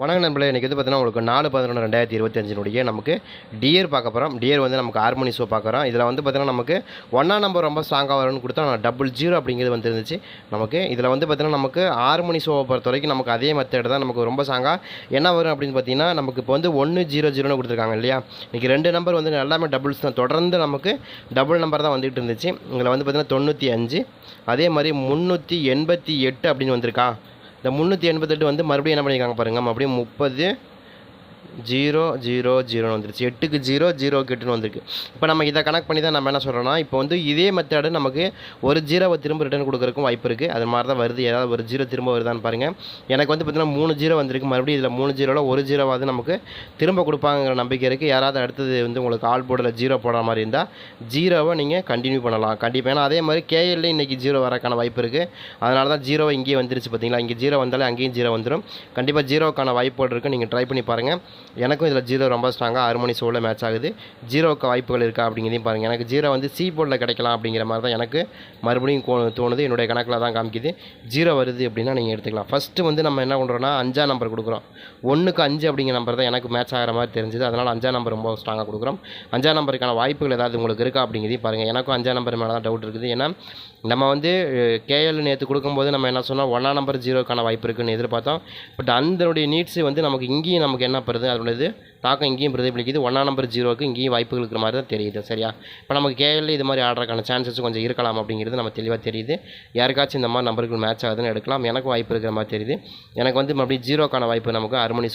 வணக்கம் நண்பர்களே இன்றைக்கி வந்து பார்த்தீங்கன்னா உங்களுக்கு நாலு பதினொன்று ரெண்டாயிரத்தி இருபத்தஞ்சினுடைய நமக்கு டியர் பார்க்க போகிறோம் டியர் வந்து நமக்கு ஹார்மோனி ஷோ பார்க்குறோம் இதில் வந்து பார்த்தீங்கன்னா நமக்கு ஒன்றா நம்பர் ரொம்ப ஸ்ட்ராங்காக வரும்னு கொடுத்தா நான் டபுள் ஜீரோ அப்படிங்கிறது வந்துருந்துச்சு. நமக்கு இதில் வந்து பார்த்தீங்கன்னா நமக்கு ஹார்மோனி ஷோவை பொறுத்த வரைக்கும் நமக்கு அதே மெத்தட் தான் நமக்கு ரொம்ப ஸ்ட்ராங்காக என்ன வரும் அப்படின்னு பார்த்தீங்கன்னா நமக்கு இப்போ வந்து ஒன்று ஜீரோ ஜீரோன்னு கொடுத்துருக்காங்க இல்லையா? இன்றைக்கி ரெண்டு நம்பர் வந்து எல்லாமே டபுள்ஸ் தான். தொடர்ந்து நமக்கு டபுள் நம்பர் தான் வந்துகிட்டு இருந்துச்சு. இதில் வந்து பார்த்தீங்கன்னா தொண்ணூற்றி அஞ்சு அதே மாதிரி முந்நூற்றி எண்பத்தி எட்டு அப்படின்னு வந்திருக்கா. இந்த முந்நூற்றி எண்பத்தெட்டு வந்து மறுபடியும் என்ன பண்ணியிருக்காங்க பாருங்கள் மறுபடியும் முப்பது ஜீரோ ஜீரோ ஜீரோன்னு வந்துருச்சு. எட்டுக்கு ஜீரோ ஜீரோக்கு எட்டுன்னு வந்திருக்கு. இப்போ நம்ம இதை கனெக்ட் பண்ணி தான் நம்ம என்ன சொல்கிறோம்னா இப்போ வந்து இதே மெத்தடு நமக்கு ஒரு ஜீரோவை திரும்ப ரிட்டர்ன் கொடுக்குறதுக்கும் வாய்ப்பு இருக்குது அது மாதிரி தான் வருது. ஏதாவது ஒரு ஜீரோ திரும்ப வருதான்னு பாருங்கள் எனக்கு வந்து பார்த்திங்கன்னா மூணு ஜீரோ வந்திருக்கு. மறுபடியும் இதில் மூணு ஜீரோவில் ஒரு ஜீரோவாவது நமக்கு திரும்ப கொடுப்பாங்கிற நம்பிக்கை இருக்குது யாராவது அடுத்தது வந்து உங்களுக்கு ஆல் போர்டில் ஜீரோ போடுற மாதிரி இருந்தால் ஜீரோவை நீங்கள் கண்டினியூ பண்ணலாம். கண்டிப்பாக ஏன்னா அதே மாதிரி கேஎல்ல இன்றைக்கி ஜீரோ வரக்கான வாய்ப்பு இருக்குது அதனால தான் ஜீரோவை இங்கேயே வந்துருச்சு பார்த்தீங்களா இங்கே ஜீரோ வந்தாலே அங்கேயும் ஜீரோ வந்துடும் கண்டிப்பாக ஜீரோக்கான வாய்ப்புகள் இருக்குது நீங்கள் ட்ரை பண்ணி பாருங்கள் எனக்கும் இதில் ஜீரோ ரொம்ப ஸ்ட்ராங்காக ஆறு மணி ஷோவில் மேட்ச் ஆகுது. ஜீரோக்கு வாய்ப்புகள் இருக்கா அப்படிங்கிறதையும் பாருங்கள் எனக்கு ஜீரோ வந்து சி போர்டில் கிடைக்கலாம் அப்படிங்கிற மாதிரி தான் எனக்கு மறுபடியும் தோணுது. என்னுடைய கணக்கில் தான் காமிக்குது. ஜீரோ வருது அப்படின்னா நீங்கள் எடுத்துக்கலாம். ஃபஸ்ட்டு வந்து நம்ம என்ன பண்ணுறோன்னா அஞ்சா நம்பர் கொடுக்குறோம். ஒன்றுக்கு அஞ்சு அப்படிங்கிற நம்பர் தான் எனக்கு மேட்ச் ஆகிற மாதிரி தெரிஞ்சுது. அதனால் அஞ்சா நம்பர் ரொம்ப ஸ்ட்ராங்காக கொடுக்குறோம். அஞ்சா நம்பருக்கான வாய்ப்புகள் ஏதாவது உங்களுக்கு இருக்கா அப்படிங்கிறதையும் பாருங்கள் எனக்கும் அஞ்சா நம்பர் மேலே தான் டவுட் இருக்குது. ஏன்னா நம்ம வந்து கேஎல் நேற்று கொடுக்கும்போது நம்ம என்ன சொன்னால் ஒன்றா நம்பர் ஜீரோக்கான வாய்ப்பு இருக்குன்னு எதிர்பார்த்தோம். பட் அதனுடைய நீட்ஸு வந்து நமக்கு இங்கேயும் நமக்கு என்ன பெறுது அதனுடைய இது தாக்கம் இங்கேயும் பிரதிபலிக்குது. ஒன்றா நம்பர் ஜீரோவுக்கு இங்கேயும் வாய்ப்புகள் இருக்கிற மாதிரி தான் தெரியுது. சரியா? இப்போ நமக்கு கேஎல் இது மாதிரி ஆடுறதுக்கான சான்சஸ் கொஞ்சம் இருக்கலாம் அப்படிங்கிறது நம்ம தெளிவாக தெரியுது. யாருக்காச்சும் இந்த மாதிரி நம்பர்கள் மேட்ச் ஆகுதுன்னு எடுக்கலாம். எனக்கு வாய்ப்பு இருக்கிற மாதிரி தெரியுது. எனக்கு வந்து மறுபடியும் ஜீரோக்கான வாய்ப்பு நமக்கு அரை மணி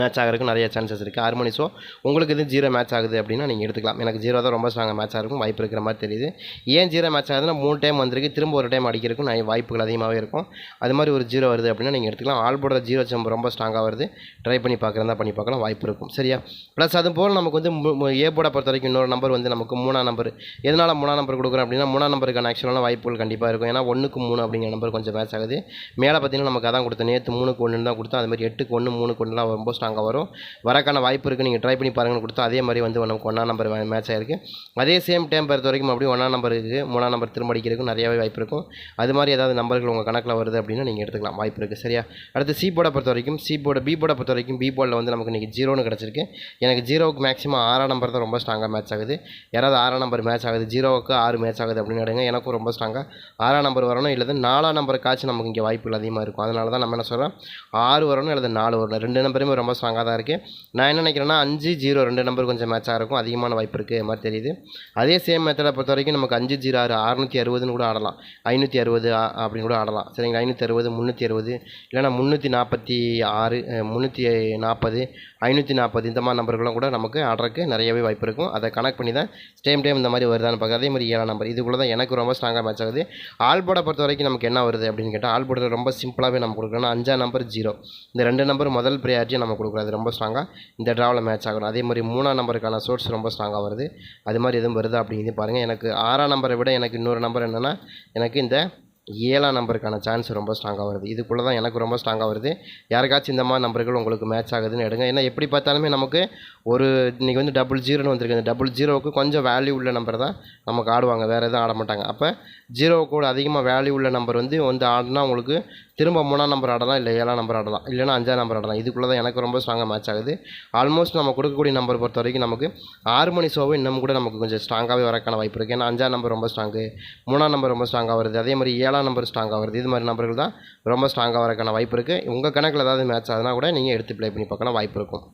மேட்ச் ஆகிறதுக்கு நிறைய சான்சஸ் இருக்குது ஆறு மணி ஷோ உங்களுக்கு இது ஜீரோ மேட்ச் ஆகுது அப்படின்னா நீங்கள் எடுத்துக்கலாம். எனக்கு ஜீரோ தான் ரொம்ப ஸ்ட்ராங்காக மேட்ச் ஆகிறதுக்கும் வாய்ப்பு இருக்கிற மாதிரி தெரியுது. ஏன் ஜீரோ மேட்ச் ஆகுதுன்னா மூணு டைம் வந்திருக்கு. திரும்ப ஒரு டைம் அடிக்கிறதுக்கும் நான் வாய்ப்புகள் அதிகமாகவே இருக்கும். அது மாதிரி ஒரு ஜீரோ வருது அப்படின்னா நீங்கள் எடுத்துக்கலாம். ஆல் போடுற ஜீரோ சம் ரொம்ப ஸ்ட்ராங்காக வருது. ட்ரை பண்ணி பார்க்குறதா பண்ணி பார்க்கலாம். வாய்ப்பு இருக்கும். சரியா? ப்ளஸ் அது போல் நமக்கு வந்து ஏ போட பொறுத்த வரைக்கும் இன்னொரு நம்பர் வந்து நமக்கு மூணாம் நம்பர் எதனால் மூணாம் நம்பர் கொடுக்குறோம் அப்படின்னா மூணாம் நம்பருக்கான ஆக்சுவலான வாய்ப்புகள் கண்டிப்பாக இருக்கும். ஏன்னா ஒன்றுக்கு மூணு அப்படிங்கிற நம்பர் கொஞ்சம் மேட்ச் ஆகுது. மேலே பார்த்தீங்கன்னா நமக்கு அதான் கொடுத்தோம் நேற்று மூணுக்கு ஒன்று தான் கொடுத்தோம் அது மாதிரி எட்டுக்கு ஒன்று மூணுக்கு ஒன்றுலாம் ரொம்ப ஸ்ட்ராங்காக வரும். வரக்கான வாய்ப்பு இருக்குது நீங்கள் ட்ரை பண்ணி பாருங்கன்னு கொடுத்தா அதே மாதிரி வந்து நமக்கு ஒன்றா நம்பர் மேட்ச் ஆயிருக்கு. அதே சேம் டைம் பொறுத்த வரைக்கும் அப்படியே ஒன்றா நம்பர் இருக்குது மூணாம் நம்பர் திரும்ப அடிக்கிறதுக்கும் நிறையவே வாய்ப்பு இருக்கும். அது மாதிரி ஏதாவது நம்பர்கள் உங்கள் கணக்கில் வருது அப்படின்னா நீங்கள் எடுத்துக்கலாம். வாய்ப்பு இருக்குது சரியா? அடுத்து சி போர்டை பொறுத்த வரைக்கும் சி போர்டு பி போர்டை பொறுத்த வரைக்கும் பி போர்டில் வந்து நமக்கு இன்றைக்கி ஜீரோன்னு கிடச்சிருக்கு. எனக்கு ஜீரோவுக்கு மேக்ஸிமம் ஆறாம் நம்பர் தான் ரொம்ப ஸ்ட்ராங்காக மேட்ச் ஆகுது. யாராவது ஆறாம் நம்பர் மேட்ச் ஆகுது ஜீரோவுக்கு ஆறு மேட்ச் ஆகுது அப்படின்னு எடுங்க. எனக்கும் ரொம்ப ஸ்ட்ராங்காக ஆறாம் நம்பர் வரணும். இல்லை நாலாம் நம்பருக்காச்சும் நமக்கு இங்கே வாய்ப்புகள் அதிகமாக இருக்கும். அதனால தான் நம்ம என்ன சொல்கிறோம் ஆறு வரணும் இல்லை நாலு வரணும். ரெண்டு நம்பருமே ரொம்ப ஸ்ட்ராங்காக தான் இருக்குது நான் என்ன நினைக்கிறேன்னா அஞ்சு ஜீரோ ரெண்டு நம்பர் கொஞ்சம் மேட்சாக இருக்கும். அதிகமான வாய்ப்பு இருக்குது மாதிரி தெரியுது. அதே சேம் மெத்தடை பொறுத்த வரைக்கும் நமக்கு அஞ்சு ஜீரோ ஆறு அறுநூற்றி அறுபதுன்னு கூட ஆடலாம். ஐநூற்றி அறுபது அப்படின்னு கூட ஆடலாம். சரிங்களா? ஐநூற்றி அறுபது முந்நூற்றி அறுபது இல்லைனா முந்நூற்றி நாற்பத்தி ஆறு முந்நூற்றி நாற்பது ஐநூற்றி நாற்பது இந்த மாதிரி நம்பர்களும் கூட நமக்கு ஆடுறதுக்கு நிறையவே வாய்ப்பு இருக்கும். அதை கனெக்ட் பண்ணி தான் ஸ்டேம் டைம் இந்த மாதிரி வருதான்னு பார்க்க. அதே மாதிரி ஏழாம் நம்பர் இதுக்குள்ள தான் எனக்கு ரொம்ப ஸ்ட்ராங்காக மேட்ச் ஆகுது. ஆல்போர்டை பொறுத்த வரைக்கும் நமக்கு என்ன வருது அப்படின்னு கேட்டால் ஆல்போர்டில் ரொம்ப சிம்பிளாகவே நம்ம கொடுக்குறோம் அஞ்சாம் நம்பர் ஜீரோ. இந்த ரெண்டு நம்பர் முதல் ப்ரியாரிட்டியை நம்ம கொடுக்குறது ரொம்ப ஸ்ட்ராங்காக இந்த ட்ராவில் மேட்ச் ஆகணும். அதே மாதிரி மூணாம் நம்பருக்கான சோர்ஸ் ரொம்ப ஸ்ட்ராங்காக வருது. அது மாதிரி எதுவும் வருதா அப்படிங்கிறது பாருங்கள் எனக்கு ஆறாம் நம்பரை விட எனக்கு இன்னொரு நம்பர் என்னென்னா எனக்கு இந்த ஏழாம் நம்பருக்கான சான்ஸ் ரொம்ப ஸ்ட்ராங்காக வருது. இதுக்குள்ளே தான் எனக்கு ரொம்ப ஸ்ட்ராங்காக வருது. யாருக்காச்சும் இந்த மாதிரி நம்பர்கள் உங்களுக்கு மேட்ச் ஆகுதுன்னு எடுங்க. ஏன்னா எப்படி பார்த்தாலுமே நமக்கு ஒரு இன்றைக்கி வந்து டபுள் ஜீரோன்னு வந்திருக்கு. அந்த டபுள் ஜீரோவுக்கு கொஞ்சம் வேல்யூ உள்ள நம்பர் தான் நமக்கு ஆடுவாங்க வேறு எதுவும் ஆட மாட்டாங்க. அப்போ ஜீரோவுக்கு கூட அதிகமாக வேல்யூ உள்ள நம்பர் வந்து வந்து ஆடினா உங்களுக்கு திரும்ப மூணாம் நம்பர் ஆடலாம் இல்லை ஏழாம் நம்பர் ஆடலாம் இல்லைன்னா அஞ்சாம் நம்பர் ஆடலாம். இதுக்குள்ளே தான் எனக்கு ரொம்ப ஸ்ட்ராங்காக மேட்ச் ஆகுது. ஆல்மோஸ்ட் நம்ம கொடுக்கக்கூடிய நம்பர் பொறுத்த வரைக்கும் நமக்கு ஆறு மணி ஷோவும் இன்னும் கூட நமக்கு கொஞ்சம் ஸ்ட்ராங்காகவே வரக்கான வாய்ப்பு இருக்குது ஏன்னா அஞ்சாம் நம்பர் ரொம்ப ஸ்ட்ராங்கு மூணாம் நம்பர் ரொம்ப ஸ்ட்ராங்காக வருது. அதே மாதிரி ஏழாம் நம்பர் ஸ்ட்ராங்காக வருது. இது மாதிரி நம்பர்கள் தான் ரொம்ப ஸ்ட்ராங்காக வரக்கான வாய்ப்பு இருக்குது உங்கள் கணக்கில் ஏதாவது மேட்ச் ஆகுதுனா கூட நீங்கள் எடுத்து ப்ளே பண்ணி பார்க்கலாம் வாய்ப்பு இருக்கும்.